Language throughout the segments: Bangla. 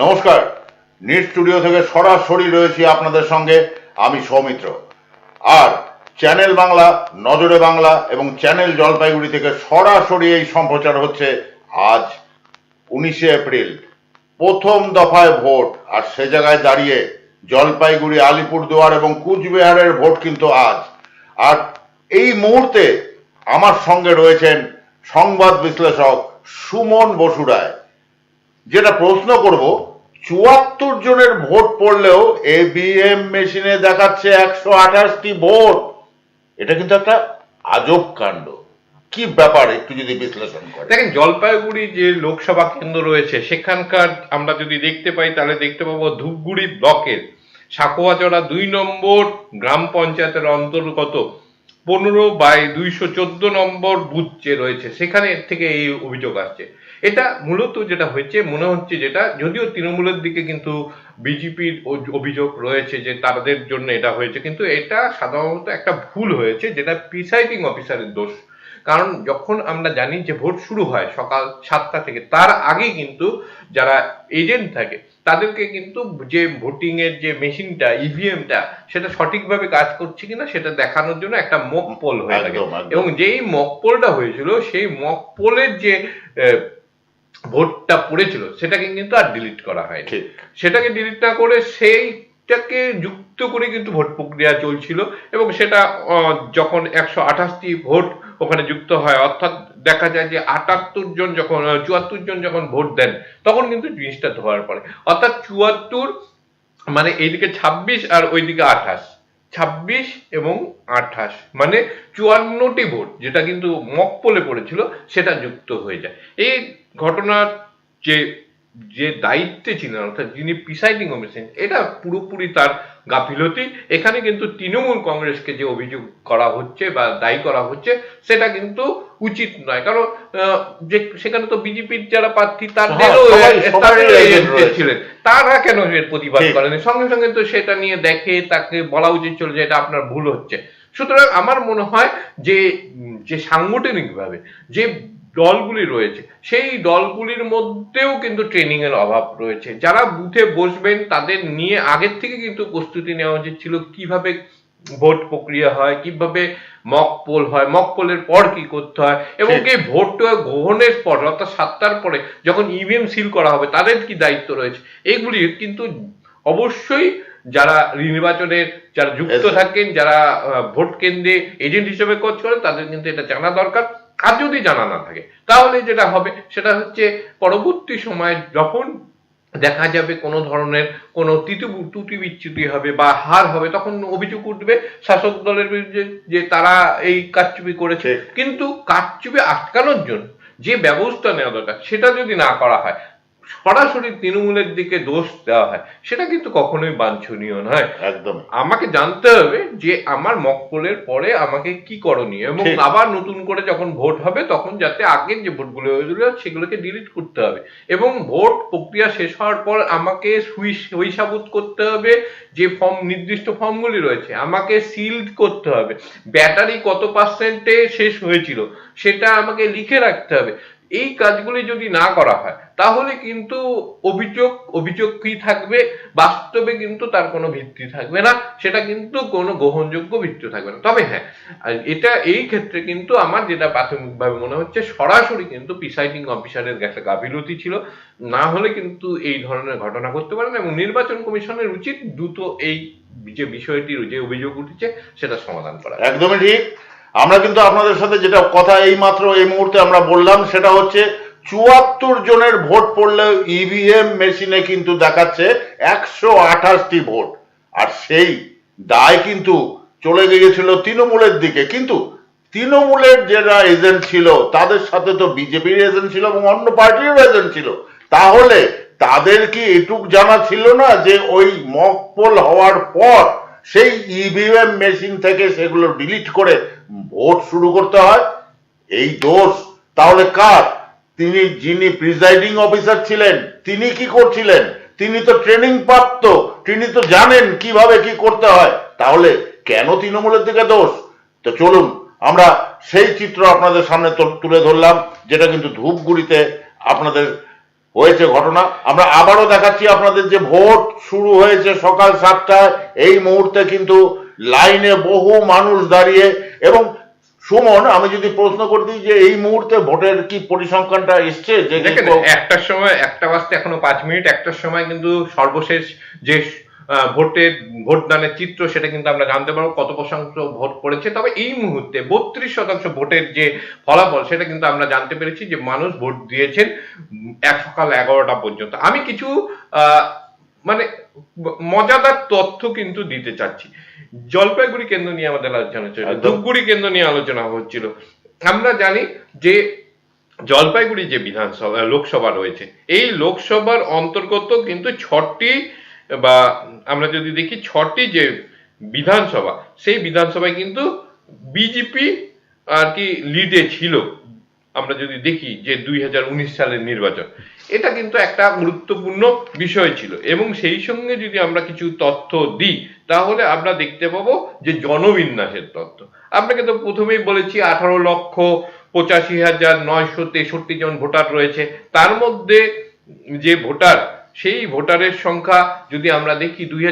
নমস্কার। নিট স্টুডিও থেকে সরাসরি রয়েছি আপনাদের সঙ্গে, আমি সৌমিত্র। আর চ্যানেল বাংলা, নজরে বাংলা এবং চ্যানেল জলপাইগুড়ি থেকে সরাসরি এই সম্প্রচার হচ্ছে আজ উনিশে এপ্রিল। প্রথম দফায় ভোট, আর সে জায়গায় দাঁড়িয়ে জলপাইগুড়ি, আলিপুরদুয়ার এবং কুচবিহারের ভোট কিন্তু আজ। আর এই মুহূর্তে আমার সঙ্গে রয়েছেন সংবাদ বিশ্লেষক সুমন বসুরায় যেটা প্রশ্ন করব, চুয়াত্তর জনের ভোট পড়লেও এবিএম মেশিনে দেখাচ্ছে একশো আঠাশটি ভোট। এটা কিন্তু একটা আজব কাণ্ড। কি ব্যাপার একটু যদি বিশ্লেষণ করে দেখেন, জলপাইগুড়ি যে লোকসভা কেন্দ্র রয়েছে, সেখানকার আমরা যদি দেখতে পাই, তাহলে দেখতে পাবো ধূপগুড়ি ব্লকের সাকোয়াচড়া দুই নম্বর গ্রাম পঞ্চায়েতের অন্তর্গত পনেরো বাই দুইশো চোদ্দ নম্বর বুথ যে রয়েছে, সেখানে থেকে এই অভিযোগ আসছে। এটা মূলত যেটা হয়েছে মনে হচ্ছে যেটা যদিও তৃণমূলের দিকে কিন্তু বিজেপির অভিযোগ রয়েছে যে তাদের জন্য এটা হয়েছে কিন্তু এটা সাধারণত একটা ভুল হয়েছে যেটা প্রিসাইডিং অফিসারের দোষ কারণ যখন আমরা জানি যে ভোট শুরু হয় সকাল সাতটা থেকে তার আগে কিন্তু যারা এজেন্ট থাকে তাদেরকে কিন্তু যে ভোটিং এর যে মেশিনটা ইভিএমটা সেটা সঠিকভাবে কাজ করছে কিনা সেটা দেখানোর জন্য একটা মক পোল হয়ে থাকে। এবং যেই মক পোলটা হয়েছিল সেই মক পোলের যে ভোটটা পড়েছিল সেটাকে কিন্তু আর ডিলিট করা হয় ঠিক। সেটাকে ডিলিট না করে সেইটাকে যুক্ত করে কিন্তু ভোট প্রক্রিয়া চলছিল এবং সেটা যখন একশো আঠাশটি ভোট ওখানে যুক্ত হয় অর্থাৎ দেখা যায় যে আটাত্তর জন যখন চুয়াত্তর জন যখন ভোট দেন তখন কিন্তু জিনিসটা ধরার পরে অর্থাৎ চুয়াত্তর মানে এইদিকে ছাব্বিশ আর ওইদিকে আঠাশ। ছাব্বিশ এবং আঠাশ মানে চুয়ান্নটি ভোট, যেটা কিন্তু মক পোলে পড়েছিল, সেটা যুক্ত হয়ে যায়। এই ঘটনার যে যে দায়িত্বে ছিলেন অর্থাৎ যিনি প্রিসাইডিং অফিসার এটা পুরোপুরি তার গাফিলতি। এখানে কিন্তু তৃণমূল কংগ্রেসকে যে অভিযোগ করা হচ্ছে বা দায়ী করা হচ্ছে সেটা কিন্তু উচিত নয়। কারণ যে সেখানে তো বিজেপির যারা প্রার্থী তাদেরও। ছিলেন। তারা কেন এর প্রতিবাদ। করেনি? সঙ্গে সঙ্গে তো সেটা নিয়ে দেখে তাকে বলা উচিত ছিল যে এটা আপনার ভুল হচ্ছে। সুতরাং আমার মনে হয় যে যে সাংগঠনিকভাবে যে দলগুলি রয়েছে। সেই দলগুলির মধ্যেও কিন্তু ট্রেনিং এর অভাব রয়েছে। যারা বুথে বসবেন তাদের নিয়ে আগের থেকে কিন্তু প্রস্তুতি নেওয়া উচিত ছিল কীভাবে ভোট প্রক্রিয়া হয় কীভাবে মক পোল হয় মক পোলের পর কি করতে হয় এবং। কি ভোট গ্রহণের পর অর্থাৎ সাতটার পরে যখন ইভিএম সিল করা হবে তাদের কি দায়িত্ব রয়েছে? এগুলি কিন্তু অবশ্যই যারা নির্বাচনের যারা যুক্ত থাকেন যারা ভোট কেন্দ্রে এজেন্ট হিসেবে কাজ করেন তাদের কিন্তু এটা জানা দরকার। আর যদি জানা না থাকে তাহলে যেটা হবে সেটা হচ্ছে পরবর্তী সময়ে যখন দেখা যাবে কোনো ধরনের কোনো তিতু ত্রুটি বিচ্যুতি হবে বা হার হবে তখন অভিযোগ উঠবে শাসক দলের বিরুদ্ধে যে তারা এই কারচুপি করেছে। কিন্তু কারচুপি আটকানোর জন্য যে ব্যবস্থা নেওয়া দরকার সেটা যদি না করা হয় সরাসরি তৃণমূলের দিকে দোষ দেওয়া হয় সেটা কিন্তু কখনোই বাঞ্ছনীয় নয়। একদম আমাকে জানতে হবে যে আমার মকপলের পরে আমাকে কি করণীয় এবং আবার নতুন করে যখন ভোট হবে তখন যাতে আগের যে ভোটগুলো হয়েছিল সেগুলোকে ডিলিট করতে হবে। এবং ভোট প্রক্রিয়া শেষ হওয়ার পর আমাকে সাবুত করতে হবে যে ফর্ম নির্দিষ্ট ফর্মগুলি রয়েছে আমাকে সিল্ড করতে হবে। ব্যাটারি কত পার্সেন্টে শেষ হয়েছিল সেটা আমাকে লিখে রাখতে হবে। এই কাজগুলি যদি না করা হয়, তাহলে কিন্তু অভিযোগ অভিযোগ কি থাকবে? বাস্তবে কিন্তু তার কোনো ভিত্তি থাকবে না। সেটা কিন্তু কোনো গ্রহণযোগ্য ভিত্তি থাকবে না। তবে হ্যাঁ এটা, এই ক্ষেত্রে কিন্তু আমার যেটা প্রাথমিকভাবে মনে হচ্ছে, সরাসরি কিন্তু প্রিসাইডিং অফিসারের একটা গাফিলতি ছিল। না হলে কিন্তু এই ধরনের ঘটনা করতে পারে এবং নির্বাচন কমিশনের উচিত দ্রুত এই যে বিষয়টির যে অভিযোগ উঠেছে, সেটা সমাধান করা। একদমই ঠিক। আমরা কিন্তু আপনাদের সাথে যেটা কথা এই মাত্র এই মুহূর্তে আমরা বললাম, সেটা হচ্ছে চুয়াত্তর জনের ভোট পড়লেও ইভিএম মেশিনে কিন্তু দেখাচ্ছে একশো আঠাশটি ভোট। আর সেই দায় কিন্তু চলে গিয়েছিল তৃণমূলের দিকে। কিন্তু তৃণমূলের যারা এজেন্ট ছিল, তাদের সাথে তো বিজেপির এজেন্ট ছিল এবং অন্য পার্টির এজেন্ট ছিল। তাহলে তাদের কি এটুক জানা ছিল না যে ওই মক পোল হওয়ার পর সেই ইভিএম মেশিন থেকে সেগুলো ডিলিট করে ভোট শুরু করতে হয়, এই দোষ। তাহলে কার? তিনি যিনি প্রিজাইডিং অফিসার ছিলেন, তিনি কি করছিলেন? তিনি তো ট্রেনিং প্রাপ্ত, তিনি তো জানেন কীভাবে কি করতে হয়। তাহলে কেন তৃণমূলের দিকে দোষ? তো চলুন, আমরা সেই চিত্র আপনাদের সামনে তুলে ধরলাম, যেটা কিন্তু ধূপগুড়িতে আপনাদের হয়েছে ঘটনা। আমরা আবারও দেখাচ্ছি আপনাদের যে ভোট শুরু হয়েছে সকাল সাতটায়, এই মুহূর্তে কিন্তু লাইনে বহু মানুষ দাঁড়িয়ে এবং সুমন আমি যদি প্রশ্ন করতে যে এই মুহূর্তে ভোটের কি পরিসংখ্যানটা এসছে? যে একটার সময় একটা বাজতে এখনও পাঁচ মিনিট একটার সময় কিন্তু সর্বশেষ যে ভোটের ভোটদানের চিত্র সেটা কিন্তু আমরা জানতে পারব কত শতাংশ ভোট পড়েছে। তবে এই মুহূর্তে বত্রিশ শতাংশ ভোটের যে ফলাফল সেটা কিন্তু আমরা জানতে পেরেছি যে মানুষ ভোট দিয়েছেন এক সকাল এগারোটা পর্যন্ত। আমি কিছু আহ, মানে মজাদার তথ্য কিন্তু দিতে চাচ্ছি। জলপাইগুড়ি কেন্দ্র নিয়ে আমাদের আলোচনা হচ্ছিল। ধূপগুড়ি কেন্দ্র নিয়ে আলোচনা হচ্ছিল। আমরা জানি যে জলপাইগুড়ি যে বিধানসভা লোকসভা রয়েছে এই লোকসভার অন্তর্গত কিন্তু ছটি বা আমরা যদি দেখি ছটি যে বিধানসভা সেই বিধানসভায় কিন্তু বিজেপি আর কি লিডে ছিল। আমরা যদি দেখি যে দুই হাজার উনিশ সালের নির্বাচন, এটা কিন্তু একটা গুরুত্বপূর্ণ বিষয় ছিল। এবং সেই সঙ্গে যদি আমরা কিছু তথ্য দিই, তাহলে আমরা দেখতে পাবো যে জনবিন্যাসের তথ্য। আপনাকে তো প্রথমেই বলেছি, আঠারো লক্ষ পঁচাশি হাজার নয়শো তেষট্টি জন ভোটার রয়েছে। তার মধ্যে যে ভোটার, সেই ভোটারের সংখ্যা যদি আমরা দেখি, দুই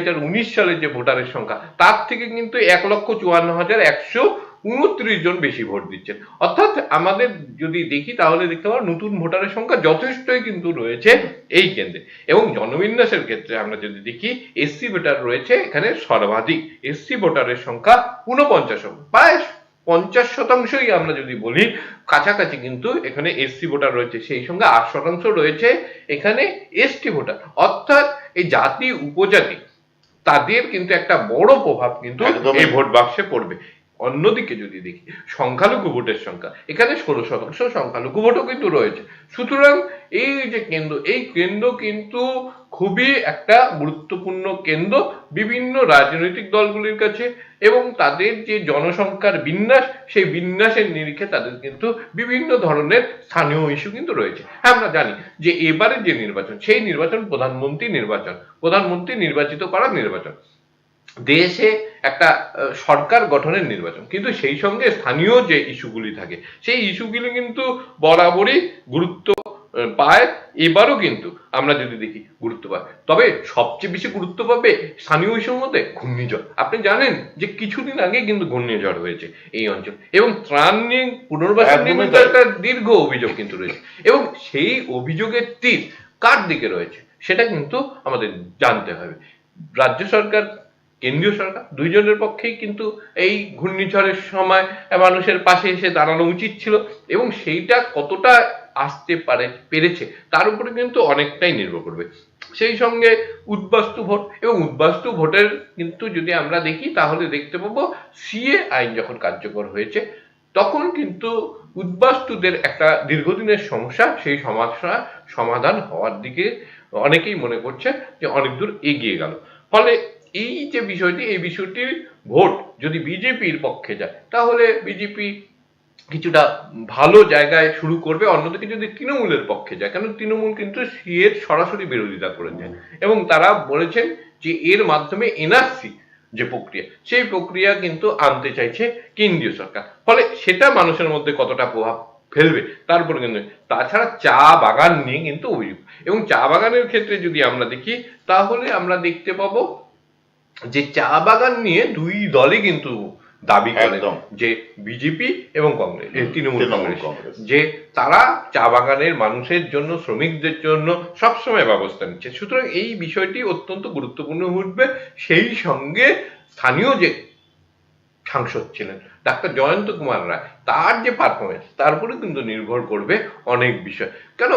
সালের যে ভোটারের সংখ্যা, তার থেকে কিন্তু এক লক্ষ চুয়ান্ন হাজার একশো উনত্রিশ জন বেশি ভোট দিচ্ছেন। অর্থাৎ আমাদের যদি দেখি তাহলে দেখতে পাবো নতুন ভোটারের সংখ্যা যথেষ্টই কিন্তু রয়েছে এই কেন্দ্রে। এবং জনবিন্যাসের ক্ষেত্রে আমরা যদি দেখি এসসি ভোটার রয়েছে এখানে সর্বাধিক। এসসি ভোটারের সংখ্যা উনপঞ্চাশ প্রায় পঞ্চাশ শতাংশই আমরা যদি বলি কাছাকাছি কিন্তু এখানে এসসি ভোটার রয়েছে সেই সঙ্গে আট শতাংশ রয়েছে এখানে এসটি ভোটার। অর্থাৎ এই জাতি উপজাতি তাদের কিন্তু একটা বড় প্রভাব কিন্তু এই ভোট বাক্সে পড়বে। অন্যদিকে যদি দেখি, সংখ্যালঘু ভোটের সংখ্যা, এখানে ষোলো শতাংশ সংখ্যালঘু ভোটও কিন্তু রয়েছে। সুতরাং এই যে কেন্দ্র, এই কেন্দ্র কিন্তু খুবই একটা গুরুত্বপূর্ণ কেন্দ্র বিভিন্ন রাজনৈতিক দলগুলির কাছে এবং তাদের যে জনসংখ্যার বিন্যাস, সেই বিন্যাসের নিরিখে তাদের কিন্তু বিভিন্ন ধরনের স্থানীয় ইস্যু কিন্তু রয়েছে। হ্যাঁ আমরা জানি যে এবারে যে নির্বাচন, সেই নির্বাচন প্রধানমন্ত্রী নির্বাচন, প্রধানমন্ত্রী নির্বাচিত করার নির্বাচন। দেশে একটা সরকার গঠনের নির্বাচন। কিন্তু সেই সঙ্গে স্থানীয় যে ইস্যুগুলি থাকে সেই ইস্যুগুলি কিন্তু বরাবরই গুরুত্ব পায়। এবারও কিন্তু আমরা যদি দেখি গুরুত্ব পায়। তবে সবচেয়ে বেশি গুরুত্ব পাবে স্থানীয় ইস্যুর মধ্যে ঘূর্ণিঝড়। আপনি জানেন যে কিছুদিন আগে কিন্তু ঘূর্ণিঝড় হয়েছে এই অঞ্চল। এবং ত্রাণ নিয়ে পুনর্বাসন নিয়ে। একটা দীর্ঘ অভিযোগ কিন্তু রয়েছে। এবং সেই অভিযোগের তীর কার দিকে রয়েছে সেটা কিন্তু আমাদের জানতে হবে। রাজ্য সরকার কেন্দ্রীয় সরকার, দুইজনের পক্ষেই কিন্তু এই ঘূর্ণিঝড়ের সময় মানুষের পাশে এসে দাঁড়ানো উচিত ছিল এবং সেইটা কতটা আসতে পারে, পেরেছে, তার উপরে কিন্তু অনেকটাই নির্ভর করবে। সেই সঙ্গে উদ্বাস্তু ভোট, এবং উদ্বাস্তু ভোটের কিন্তু যদি আমরা দেখি, তাহলে দেখতে পাবো সিএ আইন যখন কার্যকর হয়েছে, তখন কিন্তু উদ্বাস্তুদের একটা দীর্ঘদিনের সমস্যা, সেই সমস্যা সমাধান হওয়ার দিকে অনেকেই মনে করছে যে অনেক দূর এগিয়ে গেল। ফলে এই যে বিষয়টি, এই বিষয়টির ভোট যদি বিজেপির পক্ষে যায়, তাহলে বিজেপি কিছুটা ভালো জায়গায় শুরু করবে, অন্যদিকে যদি তৃণমূলের পক্ষে যায় কারণ তৃণমূল কিন্তু সিএর সরাসরি বিরোধিতা করেছে। এবং তারা বলেছেন যে এর মাধ্যমে এনআরসি যে প্রক্রিয়া, সেই প্রক্রিয়া কিন্তু আনতে চাইছে কেন্দ্রীয় সরকার। ফলে সেটা মানুষের মধ্যে কতটা প্রভাব ফেলবে, তারপরে কিন্তু, তাছাড়া চা বাগান নিয়ে কিন্তু অভিযোগ। এবং চা বাগানের ক্ষেত্রে যদি আমরা দেখি, তাহলে আমরা দেখতে পাবো যে চা বাগান নিয়ে দুই দলই কিন্তু দাবি করে। যে বিজেপি এবং কংগ্রেস তৃণমূল কংগ্রেস। যে তারা চা বাগানের মানুষের জন্য শ্রমিকদের জন্য সবসময় ব্যবস্থা নিচ্ছে। সুতরাং এই বিষয়টি অত্যন্ত গুরুত্বপূর্ণ উঠবে সেই সঙ্গে স্থানীয় যে সাংসদ ছিলেন ডাক্তার জয়ন্ত কুমার রায় তার যে পারফরমেন্স তার উপরে কিন্তু নির্ভর করবে অনেক বিষয়। কেন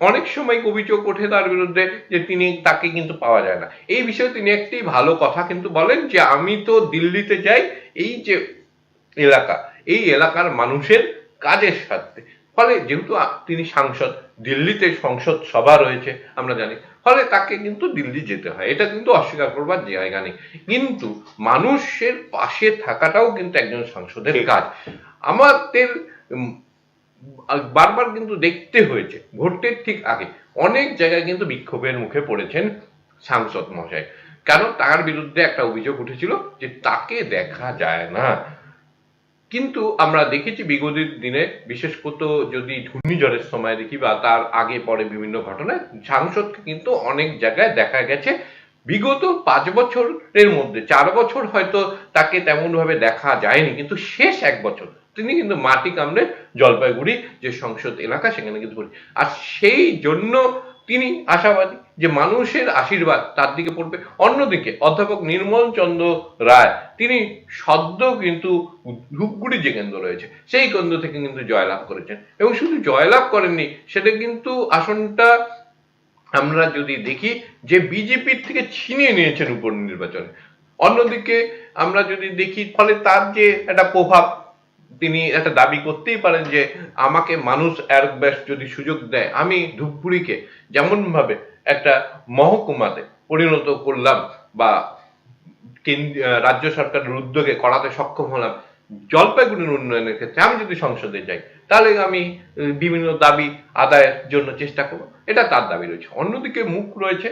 অনেক সময় অভিযোগ ওঠে তার বিরুদ্ধে যে তিনি তাকে কিন্তু পাওয়া যায় না। এই বিষয়ে তিনি একটি ভালো কথা কিন্তু বলেন যে আমি তো দিল্লিতে যাই এই যে এলাকা এই এলাকার মানুষের কাজের সাথে ফলে যেহেতু তিনি সাংসদ দিল্লিতে সংসদ সভা রয়েছে আমরা জানি। ফলে তাকে কিন্তু দিল্লি যেতে হয়। এটা কিন্তু অস্বীকার করবার জায়গা নেই। কিন্তু মানুষের পাশে থাকাটাও কিন্তু একজন সাংসদের কাজ। আমাদের বারবার কিন্তু দেখতে হয়েছে ভোটের ঠিক আগে। অনেক জায়গায় কিন্তু বিক্ষোভের মুখে পড়েছেন সাংসদ মশাই। কারণ তার বিরুদ্ধে একটা অভিযোগ উঠেছিল যে তাকে দেখা যায় না। কিন্তু আমরা দেখেছি বিগত দিনে, বিশেষ করে যদি ঘূর্ণিঝড়ের সময় দেখি বা তার আগে পরে বিভিন্ন ঘটনায়, সাংসদকে কিন্তু অনেক জায়গায় দেখা গেছে। বিগত পাঁচ বছরের মধ্যে, চার বছর হয়তো তাকে তেমন ভাবে দেখা যায়নি, কিন্তু শেষ এক বছর তিনি কিন্তু মাটি কামড়ে জলপাইগুড়ি যে সংসদ এলাকা সেখানে কিন্তু করি আর সেই জন্য তিনি আশাবাদী যে মানুষের আশীর্বাদ তার দিকে পড়বে। অন্যদিকে অধ্যাপক নির্মল চন্দ্র রায়, তিনি সদ্য কিন্তু ধূপগুড়ি যে কেন্দ্র রয়েছে, সেই কেন্দ্র থেকে কিন্তু জয়লাভ করেছেন। এবং শুধু জয়লাভ করেননি, সেটা কিন্তু আসনটা আমরা যদি দেখি, যে বিজেপির থেকে ছিনিয়ে নিয়েছেন উপর নির্বাচনে অন্যদিকে আমরা যদি দেখি, ফলে তার যে একটা প্রভাব তিনি একটা দাবি করতেই পারেন যে আমাকে মানুষ এক ব্যাস যদি সুযোগ দেয়, আমি ধূপগুড়িকে যেমন ভাবে একটা মহকুমাতে পরিণত করলাম বা রাজ্য সরকারের উদ্যোগে করাতে সক্ষম হলাম জলপাইগুড়ির উন্নয়নের ক্ষেত্রে, আমি যদি সংসদে যাই, তাহলে আমি বিভিন্ন দাবি আদায়ের জন্য চেষ্টা করব। এটা তার দাবি রয়েছে। অন্যদিকে মুখ রয়েছে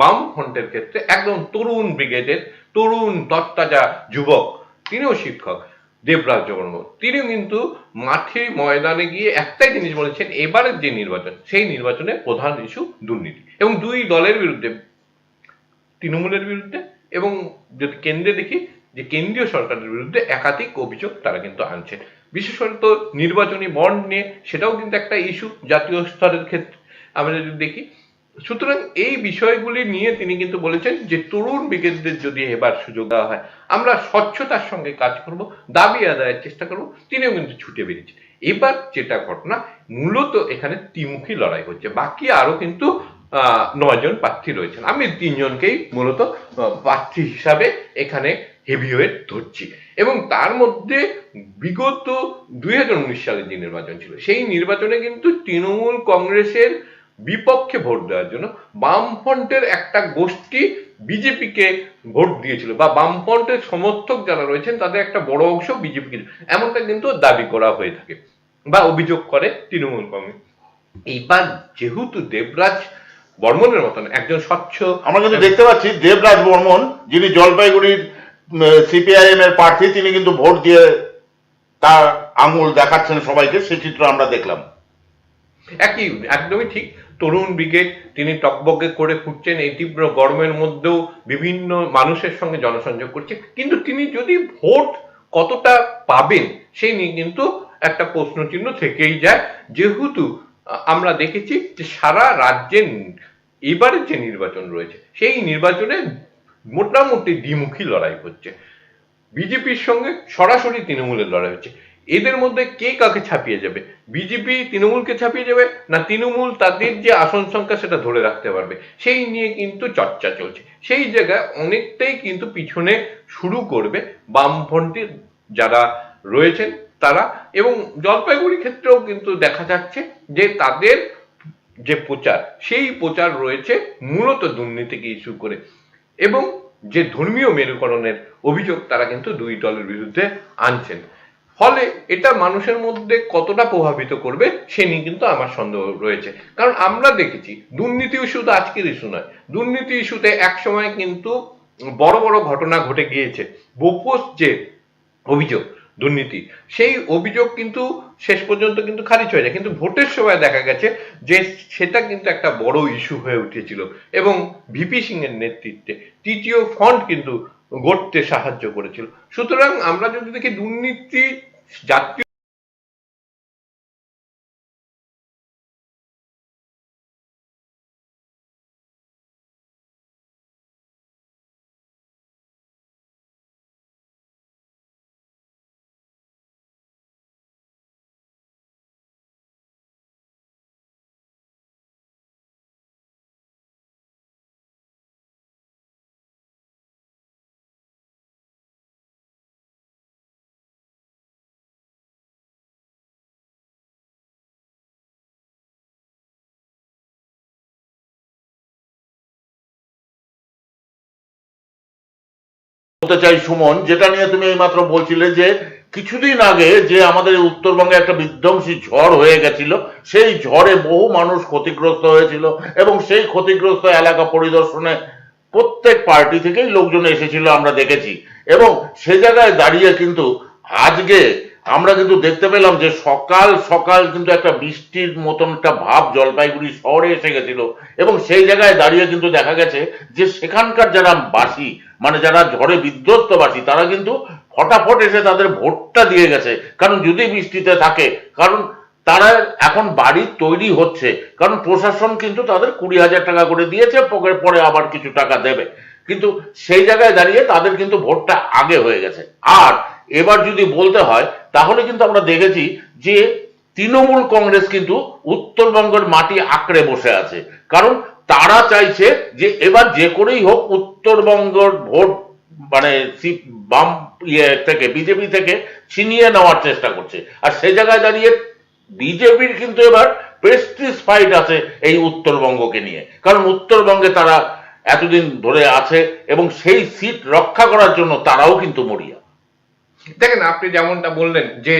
বাম ফ্রন্টের ক্ষেত্রে একদম তরুণ ব্রিগেডের, তরুণ তত্তাজা যুবক, তিনিও শিক্ষক। দেবরাজ জগন্ম তিনিও কিন্তু মাঠে ময়দানে গিয়ে একটাই জিনিস বলেছেন, এবারের যে নির্বাচন, সেই নির্বাচনে প্রধান ইস্যু দুর্নীতি। এবং দুই দলের বিরুদ্ধে, তৃণমূলের বিরুদ্ধে এবং যদি কেন্দ্রে দেখি, যে কেন্দ্রীয় সরকারের বিরুদ্ধে একাধিক অভিযোগ তারা কিন্তু আনছেন বিশেষত নির্বাচনী বন্ড নিয়ে সেটাও কিন্তু একটা ইস্যু জাতীয় স্তরের ক্ষেত্রে। আমরা যদি দেখি সুতরাং এই বিষয়গুলি নিয়ে তিনি কিন্তু বলেছেন যে তরুণ ব্রিগেডদের যদি এবার সুযোগ দেওয়া হয়, আমরা স্বচ্ছতার সঙ্গে কাজ করব, দাবি আদায়ের চেষ্টা করব, তিনিও কিন্তু ছুটে বেরিয়েছেন। এবার যেটা ঘটনা, মূলত এখানে ত্রিমুখী লড়াই হচ্ছে, বাকি আরও কিন্তু নয়জন প্রার্থী রয়েছেন। আমি তিনজনকেই মূলত প্রার্থী হিসাবে এখানে হেভিওয়েট ধরছি। এবং তার মধ্যে বিগত দুই সালের যে নির্বাচন ছিল, সেই নির্বাচনে কিন্তু তৃণমূল কংগ্রেসের বিপক্ষে ভোট দেওয়ার জন্য বামফ্রন্টের একটা গোষ্ঠী বিজেপিকে ভোট দিয়েছিল বা বামফ্রন্টের সমর্থক যারা রয়েছেন তাদের একটা বড় অংশ বিজেপিকে এমনটা কিন্তু দাবি করা হয়ে থাকে বা অভিযোগ করে তৃণমূল কংগ্রেস। এইবার যেহেতু দেবরাজ বর্মনের মতন একজন স্বচ্ছ আমরা কিন্তু দেখতে পাচ্ছি দেবরাজ বর্মন যিনি জলপাইগুড়ির সিপিআইএম এর প্রার্থী তিনি কিন্তু ভোট দিয়ে তার আঙুল দেখাচ্ছেন সবাইকে সেই চিত্র আমরা দেখলাম। একই একদমই ঠিক। তরুণ ব্রিগেড তিনি টকবকে করে ফুটছেন এই তীব্র গরমের মধ্যেও বিভিন্ন মানুষের সঙ্গে জনসংযোগ করছে। কিন্তু তিনি যদি ভোট কতটা পাবেন, সেই নিয়ে কিন্তু একটা প্রশ্ন চিহ্ন থেকেই যায়। যেহেতু আমরা দেখেছি যে সারা রাজ্যে এবারের যে নির্বাচন রয়েছে, সেই নির্বাচনে মোটামুটি দ্বিমুখী লড়াই হচ্ছে। বিজেপির সঙ্গে সরাসরি তৃণমূলের লড়াই হচ্ছে। এদের মধ্যে কে কাকে ছাপিয়ে যাবে? বিজেপি তৃণমূলকে ছাপিয়ে যাবে না তৃণমূল তাদের যে আসন সংখ্যা সেটা ধরে রাখতে পারবে? সেই নিয়ে কিন্তু চর্চা চলছে। সেই জায়গায় অনেকটাই কিন্তু পিছনে শুরু করবে বামফ্রন্টে যারা রয়েছেন তারা এবং জলপাইগুড়ি ক্ষেত্রেও কিন্তু দেখা যাচ্ছে যে তাদের যে প্রচার, সেই প্রচার রয়েছে মূলত দুর্নীতিকে ইস্যু করে। এবং যে ধর্মীয় মেরুকরণের অভিযোগ তারা কিন্তু দুই দলের বিরুদ্ধে আনছেন। ফলে এটা মানুষের মধ্যে কতটা প্রভাবিত করবে, সে নিয়ে কিন্তু আমার সন্দেহ রয়েছে। কারণ আমরা দেখেছি, দুর্নীতি ইস্যু তো আজকের ইস্যু নয়। দুর্নীতি ইস্যুতে একসময় কিন্তু বড় বড় ঘটনা ঘটে গিয়েছে। বোপোস যে অভিযোগ, দুর্নীতি, সেই অভিযোগ কিন্তু শেষ পর্যন্ত কিন্তু খারিজ হয়ে যায় কিন্তু ভোটের সময় দেখা গেছে যে সেটা কিন্তু একটা বড় ইস্যু হয়ে উঠেছিল। এবং ভিপি সিং এর নেতৃত্বে তৃতীয় ফ্রন্ট কিন্তু গড়তে সাহায্য করেছিল। সুতরাং আমরা যদি দেখি দুর্নীতি জাতীয় বলতে চাই, সুমন, যেটা নিয়ে তুমি এইমাত্র বলছিলে যে, কিছুদিন আগে যে আমাদের উত্তরবঙ্গে একটা বিধ্বংসী ঝড় হয়ে গেছিল, সেই ঝড়ে বহু মানুষ ক্ষতিগ্রস্ত হয়েছিল এবং সেই ক্ষতিগ্রস্ত এলাকা পরিদর্শনে প্রত্যেক পার্টি থেকেই লোকজন এসেছিল আমরা দেখেছি। এবং সে জায়গায় দাঁড়িয়ে কিন্তু আজকে আমরা কিন্তু দেখতে পেলাম যে সকাল সকাল কিন্তু একটা বৃষ্টির মতন একটা ভাব জলপাইগুড়ি শহরে এসে গেছিল। এবং সেই জায়গায় দাঁড়িয়ে কিন্তু দেখা গেছে যে সেখানকার যারা বাসী মানে যারা ঝড়ে বিধ্বস্ত বাসী তারা কিন্তু ফটাফট এসে তাদের ভোটটা দিয়ে গেছে। কারণ যদি বৃষ্টিতে থাকে, কারণ তারা এখন বাড়ি তৈরি হচ্ছে, কারণ প্রশাসন কিন্তু তাদের কুড়ি হাজার টাকা করে দিয়েছে পরে আবার কিছু টাকা দেবে। কিন্তু সেই জায়গায় দাঁড়িয়ে তাদের কিন্তু ভোটটা আগে হয়ে গেছে। আর এবার যদি বলতে হয়, তাহলে কিন্তু আমরা দেখেছি যে তৃণমূল কংগ্রেস কিন্তু উত্তরবঙ্গের মাটি আঁকড়ে বসে আছে। কারণ তারা চাইছে যে এবার যে করেই হোক উত্তরবঙ্গের ভোট মানে বাম ইয়ে থেকে, বিজেপি থেকে ছিনিয়ে নেওয়ার চেষ্টা করছে। আর সেই জায়গায় দাঁড়িয়ে বিজেপির কিন্তু এবার প্রেস্টিজ ফাইট আছে এই উত্তরবঙ্গকে নিয়ে। কারণ উত্তরবঙ্গে তারা এতদিন ধরে আছে এবং সেই সিট রক্ষা করার জন্য তারাও কিন্তু মরিয়া। দেখেন, আপনি যেমনটা বললেন যে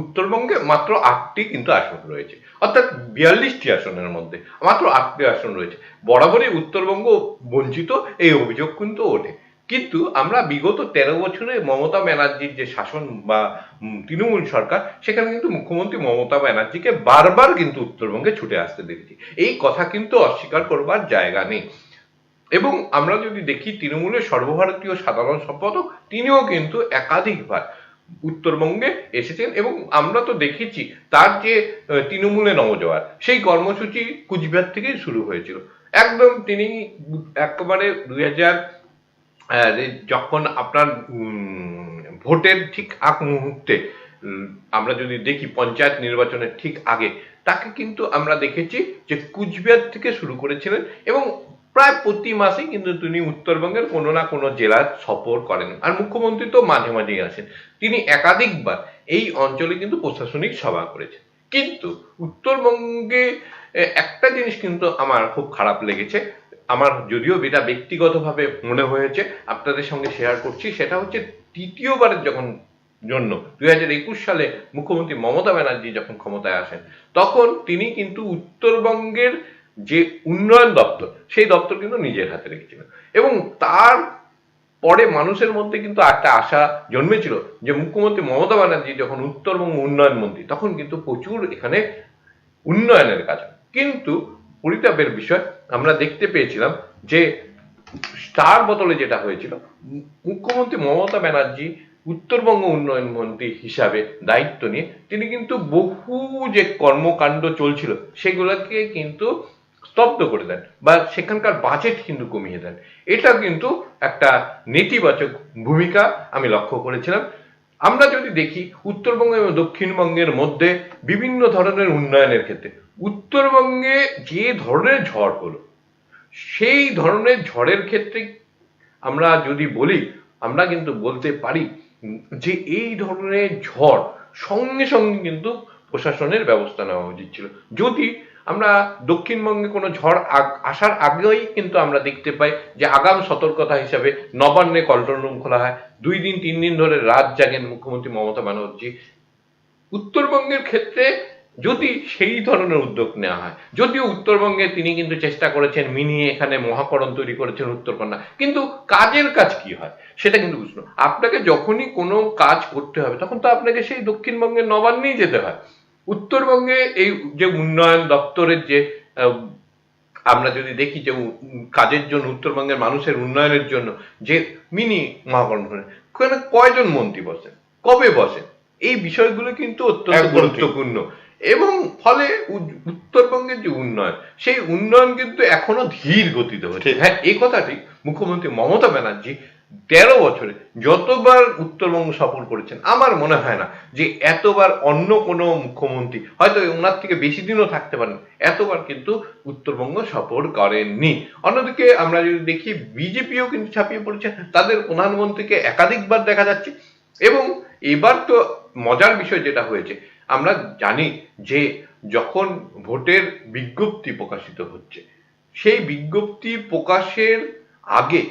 উত্তরবঙ্গে মাত্র আটটি কিন্তু আসন রয়েছে। অর্থাৎ বিয়াল্লিশটি আসনের মধ্যে। মাত্র আটটি আসন রয়েছে। বরাবরই উত্তরবঙ্গ বঞ্চিত, এই অভিযোগ কিন্তু ওঠে। কিন্তু আমরা বিগত তেরো বছরে মমতা ব্যানার্জির যে শাসন বা তৃণমূল সরকার, সেখানে কিন্তু মুখ্যমন্ত্রী মমতা ব্যানার্জিকে বারবার কিন্তু উত্তরবঙ্গে ছুটে আসতে দেখেছি। এই কথা কিন্তু অস্বীকার করবার জায়গা নেই। এবং আমরা যদি দেখি, তৃণমূলের সর্বভারতীয় সাধারণ সম্পাদক, তিনিও কিন্তু একাধিকবার উত্তরবঙ্গে এসেছেন এবং আমরা তো দেখেছি তার যে তৃণমূলে নবজোয়ার, সেই কর্মসূচি কুচবিহার থেকেই শুরু হয়েছিল। একদম তিনি একেবারে দুই হাজার যখন আপনার ভোটের ঠিক আগ মুহূর্তে আমরা যদি দেখি পঞ্চায়েত নির্বাচনের ঠিক আগে, তাকে কিন্তু আমরা দেখেছি যে কুচবিহার থেকে শুরু করেছিলেন এবং প্রায় প্রতি মাসেই কিন্তু তিনি উত্তরবঙ্গের কোনো না কোনো জেলার সফর করেন। আর মুখ্যমন্ত্রী তো মাঝে মাঝেই আসেন তিনি একাধিকবার এই অঞ্চলে কিন্তু প্রশাসনিক সভা করেছেন। কিন্তু উত্তরবঙ্গে একটা জিনিস কিন্তু আমার খুব খারাপ লেগেছে। আমার যদিও এটা ব্যক্তিগতভাবে মনে হয়েছে, আপনাদের সঙ্গে শেয়ার করছি, সেটা হচ্ছে তৃতীয়বারের যখন জন্য, দুই হাজার একুশ সালে মুখ্যমন্ত্রী মমতা ব্যানার্জি যখন ক্ষমতায় আসেন, তখন তিনি কিন্তু উত্তরবঙ্গের যে উন্নয়ন দপ্তর, সেই দপ্তর কিন্তু নিজের হাতে রেখেছিল। এবং তার পরে মানুষের মধ্যে কিন্তু একটা আশা জন্মেছিল যে মুখ্যমন্ত্রী মমতা ব্যানার্জি যখন উত্তরবঙ্গ উন্নয়ন মন্ত্রী, তখন কিন্তু প্রচুর এখানে উন্নয়নের কাজ কিন্তু পরিতাপের বিষয়, আমরা দেখতে পেয়েছিলাম যে স্টার বদলে যেটা হয়েছিল, মুখ্যমন্ত্রী মমতা ব্যানার্জি উত্তরবঙ্গ উন্নয়ন মন্ত্রী হিসাবে দায়িত্ব নিয়ে তিনি কিন্তু বহু যে কর্মকাণ্ড চলছিল, সেগুলোকে কিন্তু স্তব্ধ করে দেন বা সেখানকার বাজেট কিন্তু কমিয়ে দেন। এটা কিন্তু একটা নেতিবাচক ভূমিকা আমি লক্ষ্য করেছিলাম। আমরা যদি দেখি উত্তরবঙ্গ এবং দক্ষিণবঙ্গের মধ্যে বিভিন্ন ধরনের উন্নয়নের ক্ষেত্রে, উত্তরবঙ্গে যে ধরনের ঝড় হলো, সেই ধরনের ঝড়ের ক্ষেত্রে আমরা যদি বলি, আমরা কিন্তু বলতে পারি যে এই ধরনের ঝড় সঙ্গে সঙ্গে কিন্তু প্রশাসনের ব্যবস্থা নেওয়া উচিত ছিল। যদি আমরা দক্ষিণবঙ্গে কোনো ঝড় আসার আগেই কিন্তু আমরা দেখতে পাই যে আগাম সতর্কতা হিসাবে নবান্নে কন্ট্রোল রুম খোলা হয়। দুই দিন, তিন দিন ধরে রাত জাগেন মুখ্যমন্ত্রী মমতা ব্যানার্জি। উত্তরবঙ্গের ক্ষেত্রে যদি সেই ধরনের উদ্যোগ নেওয়া হয়, যদিও উত্তরবঙ্গে তিনি কিন্তু চেষ্টা করেছেন মিনি এখানে মহাকরণ তৈরি করেছেন উত্তরকন্যা। কিন্তু কাজের কাজ কি হয়, সেটা কিন্তু বুঝলো আপনাকে যখনই কোনো কাজ করতে হবে, তখন তো আপনাকে সেই দক্ষিণবঙ্গের নবান্নেই যেতে হয়। উত্তরবঙ্গে এই যে উন্নয়ন দপ্তরের যে আমরা যদি দেখি যে কাজের জন্য উত্তরবঙ্গের মানুষের উন্নয়নের জন্য যে মিনি মহাকরণ করে ওখানে কয়জন মন্ত্রী বসেন? কবে বসেন? এই বিষয়গুলো কিন্তু অত্যন্ত গুরুত্বপূর্ণ। এবং ফলে উত্তরবঙ্গের যে উন্নয়ন সেই উন্নয়ন কিন্তু এখনও ধীর গতিতে হচ্ছে। হ্যাঁ এই কথাটি মুখ্যমন্ত্রী মমতা ব্যানার্জি তেরো বছরে যতবার উত্তরবঙ্গ সফর করেছেন, আমার মনে হয় না যে এতবার অন্য কোনো মুখ্যমন্ত্রী, হয়তো ওনার থেকে বেশি দিনও থাকতে পারেন, এতবার কিন্তু উত্তরবঙ্গ সফর করেননি। অন্যদিকে আমরা যদি দেখি, বিজেপিও কিন্তু ছাপিয়ে পড়েছে, তাদের প্রধানমন্ত্রীকে একাধিকবার দেখা যাচ্ছে, এবং এবার তো মজার বিষয় যেটা হয়েছে, আমরা জানি যে যখন ভোটের বিজ্ঞপ্তি প্রকাশিত হচ্ছে, সেই বিজ্ঞপ্তি প্রকাশের আগে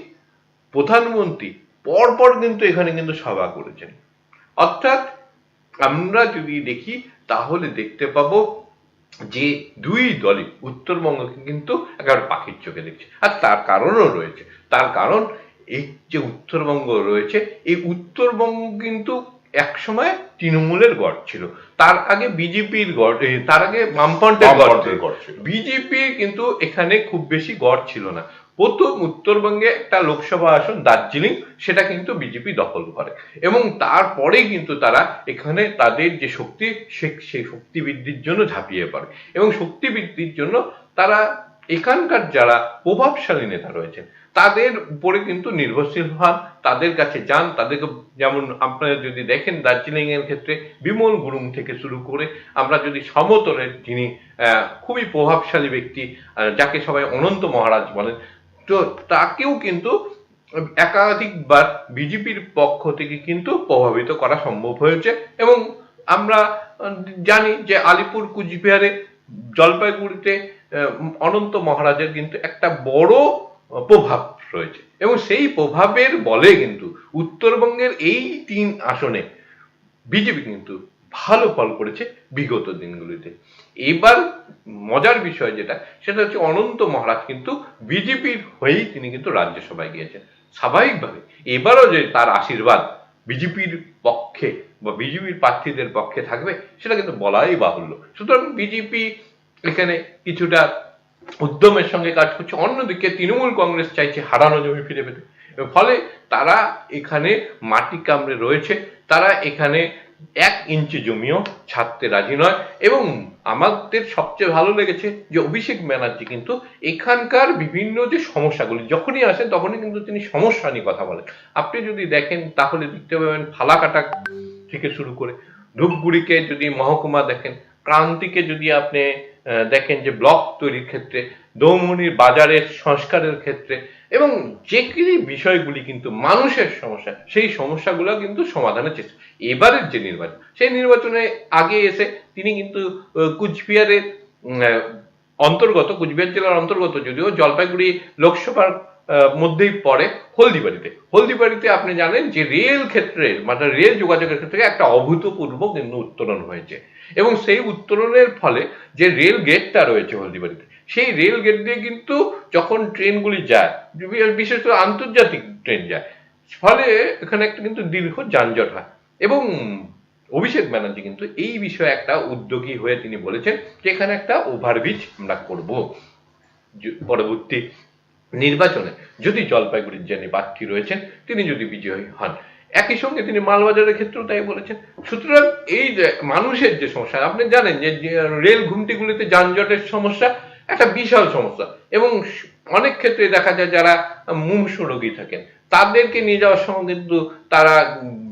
প্রধানমন্ত্রী পরপর কিন্তু এখানে কিন্তু সভা করেছেন। অর্থাৎ আমরা যদি দেখি তাহলে দেখতে পাবো যে দুই দলই উত্তরবঙ্গকে কিন্তু একেবারে পাখির চোখে দেখছে। আর তার কারণও রয়েছে। তার কারণ এই যে উত্তরবঙ্গ রয়েছে এই উত্তরবঙ্গ কিন্তু একসময় তৃণমূলের গড় ছিল। তার আগে বিজেপির গড় তার আগে বামফ্রন্টের গড় ছিল। গড় ছিল। বিজেপি কিন্তু এখানে খুব বেশি গড় ছিল না। প্রথম উত্তরবঙ্গে একটা লোকসভা আসন দার্জিলিং, সেটা কিন্তু বিজেপি দখল করে। এবং তারপরে কিন্তু তারা এখানে তাদের যে শক্তি সেই শক্তি বৃদ্ধির জন্য ঝাঁপিয়ে পড়ে। এবং শক্তি বৃদ্ধির জন্য তারা এখানকার যারা প্রভাবশালী নেতা রয়েছেন, তাদের উপরে কিন্তু নির্ভরশীল হন, তাদের কাছে যান, তাদেরকে যেমন আপনারা যদি দেখেন দার্জিলিং এর ক্ষেত্রে বিমল গুরুং থেকে শুরু করে আমরা যদি সমতলের যিনি খুবই প্রভাবশালী ব্যক্তি যাকে সবাই অনন্ত মহারাজ বলেন তো তাকেও কিন্তু একাধিকবার বিজেপির পক্ষ থেকে কিন্তু প্রভাবিত করা সম্ভব হয়েছে। এবং আমরা জানি যে আলিপুর কুচবিহারে জলপাইগুড়িতে অনন্ত মহারাজের কিন্তু একটা বড় প্রভাব রয়েছে। এবং সেই প্রভাবের বলে কিন্তু উত্তরবঙ্গের এই তিন আসনে বিজেপি কিন্তু ভালো ফল করেছে বিগত দিনগুলিতে। এবার মজার বিষয় যেটা, সেটা হচ্ছে অনন্ত মহারাজ কিন্তু বিজেপির হয়েই তিনি কিন্তু রাজ্যসভায় গিয়েছেন। স্বাভাবিকভাবে এবারও যে তার আশীর্বাদ বিজেপির পক্ষে বা বিজেপির প্রার্থীদের পক্ষে থাকবে, সেটা কিন্তু বলাই বাহুল্য। সুতরাং বিজেপি এখানে কিছুটা উদ্যমের সঙ্গে কাজ করছে, অন্যদিকে তৃণমূল কংগ্রেস চাইছে হারানো জমি ফিরে পেতে। ফলে তারা এখানে মাটি কামড়ে রয়েছে, তারা এখানে এক ইঞ্চি জমিও ছাড়তে রাজি নয় এবং আমাদের সবচেয়ে ভালো লেগেছে যে অভিষেক ব্যানার্জি কিন্তু এখানকার বিভিন্ন যে সমস্যাগুলি যখনই আসেন তখনই কিন্তু তিনি সমস্যা নিয়ে কথা বলেন। আপনি যদি দেখেন তাহলে দেখতে পাবেন ফালাকাটা থেকে শুরু করে ধূপগুড়িকে যদি মহকুমা দেখেন, ক্রান্তিকে যদি আপনি দেখেন যে ব্লক তৈরির ক্ষেত্রে দৌমনির বাজারের সংস্কারের ক্ষেত্রে এবং যে বিষয়গুলি কিন্তু মানুষের সমস্যা, সেই সমস্যাগুলো কিন্তু সমাধানের চেষ্টা। এবারের যে নির্বাচন, সেই নির্বাচনে আগে এসে তিনি কিন্তু কুচবিহারের অন্তর্গত, কুচবিহার জেলার অন্তর্গত যদিও জলপাইগুড়ি লোকসভার মধ্যেই পড়ে হলদিবাড়িতে। হলদিবাড়িতে আপনি জানেন যে রেল ক্ষেত্রে মানে রেল যোগাযোগের ক্ষেত্রে একটা অভূতপূর্ব কিন্তু উত্তোলন হয়েছে। এবং সেই উত্তোলনের ফলে যে রেল গেটটা রয়েছে হলদিবাড়িতে সেই রেল গেট দিয়ে কিন্তু যখন ট্রেনগুলি যায়, বিশেষ করে আন্তর্জাতিক ট্রেন যায়, ফলে এখানে একটা কিন্তু দীর্ঘ যানজট হয়। এবং অভিষেক ব্যানার্জি কিন্তু এই বিষয়ে একটা উদ্যোগী হয়ে তিনি বলেছেন যে এখানে একটা ওভারব্রিজ আমরা করব। পরবর্তী নির্বাচনে যদি জলপাইগুড়ির যিনি প্রার্থী রয়েছেন, তিনি যদি বিজয়ী হন। একই সঙ্গে তিনি মালবাজারের ক্ষেত্রেও তাই বলেছেন। সুতরাং এই যে মানুষের যে সমস্যা, আপনি জানেন যে রেল ঘুমটিগুলিতে যানজটের সমস্যা একটা বিশাল সমস্যা। এবং অনেক ক্ষেত্রে দেখা যায় যারা মুমূর্ষু রোগী থাকেন তাদেরকে নিয়ে যাওয়ার সময় কিন্তু তারা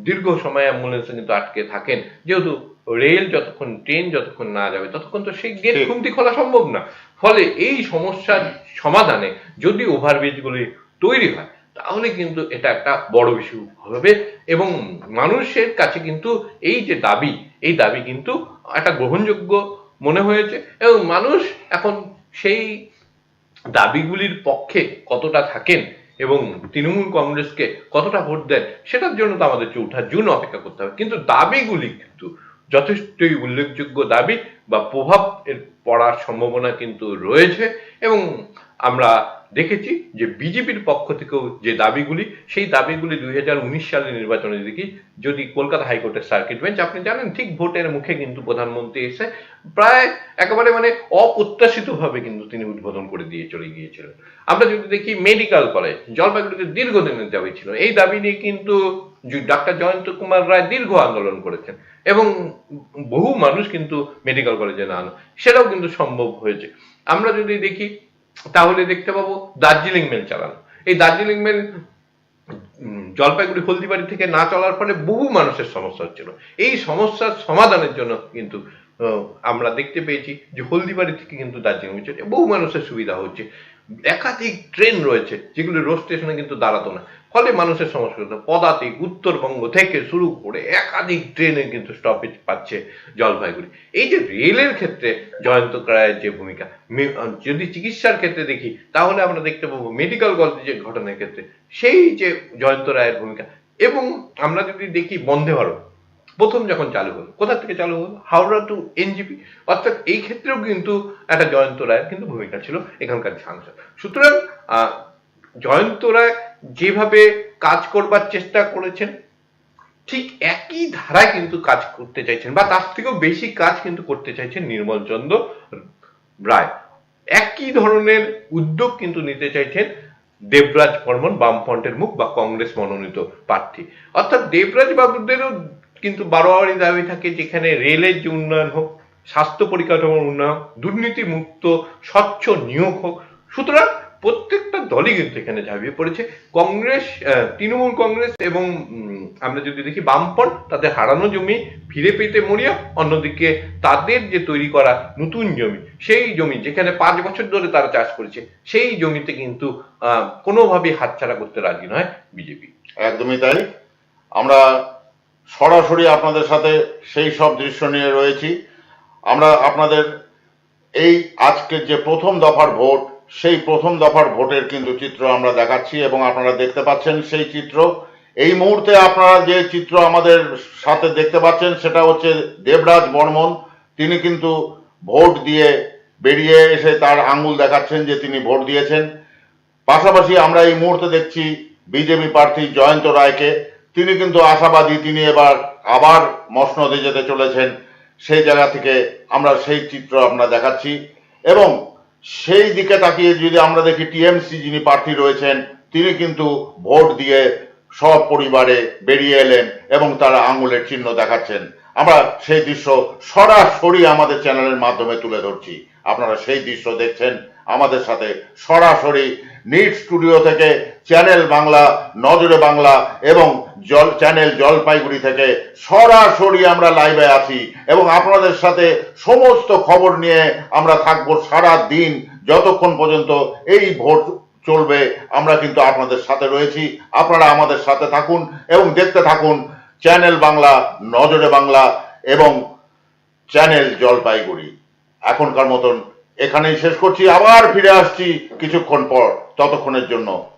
দীর্ঘ সময় অ্যাম্বুলেন্সে কিন্তু আটকে থাকেন। যেহেতু রেল যতক্ষণ ট্রেন যতক্ষণ না যাবে ততক্ষণ তো সেই গেট। খুমতি খোলা সম্ভব না। ফলে এই সমস্যার সমাধানে যদি ওভারব্রিজগুলি তৈরি হয় তাহলে কিন্তু এটা একটা বড় ইস্যু হবে এবং মানুষের কাছে কিন্তু এই যে দাবি এই দাবি কিন্তু একটা গ্রহণযোগ্য মনে হয়েছে। এবং মানুষ এখন সেই দাবিগুলির পক্ষে কতটা থাকেন এবং তৃণমূল কংগ্রেসকে কতটা ভোট দেন, সেটার জন্য তো আমাদের চৌঠা জুন অপেক্ষা করতে হবে। কিন্তু দাবিগুলি কিন্তু যথেষ্টই উল্লেখযোগ্য দাবি বা প্রভাব পড়ার সম্ভাবনা কিন্তু রয়েছে এবং আমরা দেখেছি যে বিজেপির পক্ষ থেকেও যে দাবিগুলি, সেই দাবিগুলি দুই হাজার উনিশ সালের নির্বাচনে দেখি যদি কলকাতা হাইকোর্টের সার্কিট বেঞ্চ, আপনি জানেন ঠিক ভোটের মুখে কিন্তু প্রধানমন্ত্রী এসে প্রায় একেবারে মানে অপ্রত্যাশিত ভাবে কিন্তু তিনি উদ্বোধন করে দিয়ে চলে গিয়েছিলেন। আমরা যদি দেখি মেডিকেল কলেজ, জলপাইগুড়িতে দীর্ঘদিনের দাবি ছিল। এই দাবি নিয়ে কিন্তু ডাক্তার জয়ন্ত কুমার রায় দীর্ঘ আন্দোলন করেছেন এবং বহু মানুষ কিন্তু মেডিকেল কলেজে না সেটাও কিন্তু সম্ভব হয়েছে। আমরা যদি দেখি তাহলে দেখতে পাবো দার্জিলিং মেল চালানো। এই দার্জিলিং মেল জলপাইগুড়ি হলদিবাড়ি থেকে না চলার ফলে বহু মানুষের সমস্যা হচ্ছিল। এই সমস্যার সমাধানের জন্য কিন্তু আমরা দেখতে পেয়েছি যে হলদিবাড়ি থেকে কিন্তু দার্জিলিং বহু মানুষের সুবিধা হচ্ছে। একাধিক ট্রেন রয়েছে যেগুলো রোড স্টেশনে কিন্তু দাঁড়াতো না। ফলে মানুষের সমস্যা হতো। পদাতিক উত্তরবঙ্গ থেকে শুরু করে একাধিক ট্রেনে কিন্তু স্টপেজ পাচ্ছে জলপাইগুড়ি। এই যে রেলের ক্ষেত্রে জয়ন্ত রায়ের যে ভূমিকা যদি চিকিৎসার ক্ষেত্রে দেখি, তাহলে আমরা দেখতে পাবো মেডিকেল কলেজের ঘটনার ক্ষেত্রে, সেই যে জয়ন্ত রায়ের ভূমিকা এবং আমরা যদি দেখি বন্দে ভারত, প্রথম যখন চালু হলো, কোথা থেকে চালু হলো? হাওড়া টু এনজিপি অর্থাৎ এই ক্ষেত্রেও কিন্তু একটা জয়ন্ত রায়ের কিন্তু ভূমিকা ছিল এখানকার সাংসদ। সুতরাং জয়ন্ত রায় যেভাবে কাজ করবার চেষ্টা করেছেন, ঠিক একই ধারায় কিন্তু কাজ করতে চাইছেন বা তার থেকেও বেশি কাজ কিন্তু করতে চাইছেন নির্মল চন্দ্র রায়। একই ধরনের উদ্যোগ কিন্তু নিতে চাইছেন দেবরাজ বর্মন, বামফ্রন্টের মুখ বা কংগ্রেস মনোনীত প্রার্থী। অর্থাৎ দেবরাজ বাবুদেরও কিন্তু বারোয়ারি দাবি থাকে যেখানে রেলের যে উন্নয়ন হোক, স্বাস্থ্য পরিকাঠামোর উন্নয়ন দুর্নীতি মুক্ত স্বচ্ছ নিয়োগ হোক, সুতরাং প্রত্যেকটা দলই কিন্তু এখানে ঝাঁপিয়ে পড়েছে। কংগ্রেস তৃণমূল কংগ্রেস এবং আমরা যদি দেখি বামপন তাদের হারানো জমি ফিরে পেতে মরিয়া, অন্যদিকে তাদের যে তৈরি করা নতুন জমি, সেই জমি যেখানে পাঁচ বছর ধরে তারা চাষ করেছে, সেই জমিতে কিন্তু কোনোভাবেই হাতছাড়া করতে রাজি নয় বিজেপি। একদমই তাই। আমরা সরাসরি আপনাদের সাথে সেই সব দৃশ্য নিয়ে রয়েছি। আমরা আপনাদের এই আজকের যে প্রথম দফার ভোট সেই প্রথম দফার ভোটের কিন্তু চিত্র আমরা দেখাচ্ছি এবং আপনারা দেখতে পাচ্ছেন সেই চিত্র। এই মুহূর্তে আপনারা যে চিত্র আমাদের সাথে দেখতে পাচ্ছেন, সেটা হচ্ছে দেবরাজ বর্মন। তিনি কিন্তু ভোট দিয়ে বেরিয়ে এসে তার আঙ্গুল দেখাচ্ছেন যে তিনি ভোট দিয়েছেন। পাশাপাশি আমরা এই মুহূর্তে দেখছি বিজেপি প্রার্থী জয়ন্ত রায়কে। তিনি কিন্তু আশাবাদী, তিনি এবার আবার মসনদে যেতে চলেছেন। সেই জায়গা থেকে আমরা সেই চিত্র আমরা দেখাচ্ছি। এবং সেই দিকে তাকিয়ে যদি আমরা দেখি টিএমসি যিনি প্রার্থী রয়েছেন, তিনি কিন্তু ভোট দিয়ে সব পরিবারে বেরিয়ে এলেন এবং তারা আঙুলের চিহ্ন দেখাচ্ছেন। আমরা সেই দৃশ্য সরাসরি আমাদের চ্যানেলের মাধ্যমে তুলে ধরছি। আপনারা সেই দৃশ্য দেখছেন, আমাদের সাথে সরাসরি নিট স্টুডিও থেকে চ্যানেল বাংলা নজরে বাংলা এবং জল চ্যানেল জলপাইগুড়ি থেকে সরাসরি আমরা লাইভে আছি এবং আপনাদের সাথে সমস্ত খবর নিয়ে আমরা থাকব সারা দিন যতক্ষণ পর্যন্ত এই ভোট চলবে, আমরা কিন্তু আপনাদের সাথে রয়েছি। আপনারা আমাদের সাথে থাকুন এবং দেখতে থাকুন চ্যানেল বাংলা নজরে বাংলা এবং চ্যানেল জলপাইগুড়ি এখনকার মতন এখানেই শেষ করছি আবার ফিরে আসছি কিছুক্ষণ পর ততক্ষণের জন্য।